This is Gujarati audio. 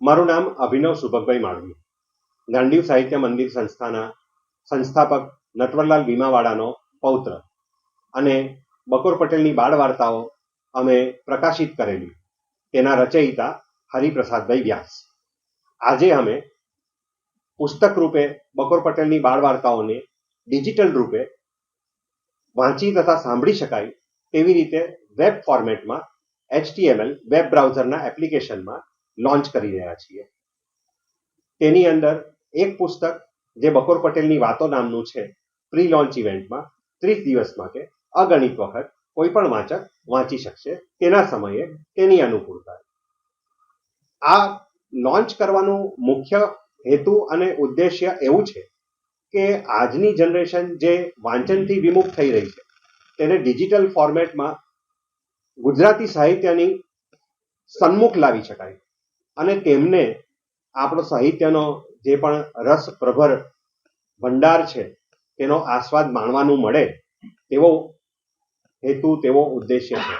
મારું નામ અભિનવ સુભગભાઈ માળવી. ગાંડીવ સાહિત્ય મંદિર સંસ્થાના સંસ્થાપક નટવરલાલ ભીમાવાડાનો પૌત્ર. અને બકોર પટેલની બાળ વાર્તાઓ અમે પ્રકાશિત કરેલી. તેના રચયિતા હરિપ્રસાદભાઈ વ્યાસ. આજે અમે પુસ્તક રૂપે બકોર પટેલની બાળ વાર્તાઓને ડિજિટલ રૂપે વાંચી તથા સાંભળી શકાય તેવી રીતે વેબ ફોર્મેટમાં એચટીએમએલ વેબ બ્રાઉઝરના એપ્લિકેશનમાં લોન્ચ કરી રહ્યા છીએ. તેની અંદર એક પુસ્તક જે બકોર પટેલની વાતો નામનું છે પ્રી લોન્ચ ઇવેન્ટમાં, ત્રીસ દિવસ માટે અગણિત વખત કોઈ પણ વાંચક વાંચી શકશે. તેના સમયે તેની અનુકૂળતા. આ લોન્ચ કરવાનું મુખ્ય હેતુ અને ઉદ્દેશ્ય એવું છે કે આજની જનરેશન જે વાંચનથી વિમુખ થઈ રહી છે, તેને ડિજિટલ ફોર્મેટમાં ગુજરાતી સાહિત્યની સન્મુખ લાવી શકાય. અને તેમને આપણો સાહિત્યનો જે પણ રસ પ્રભર ભંડાર છે, તેનો આસ્વાદ માણવાનું મળે તેવો હેતુ, તેવો ઉદ્દેશ્ય છે.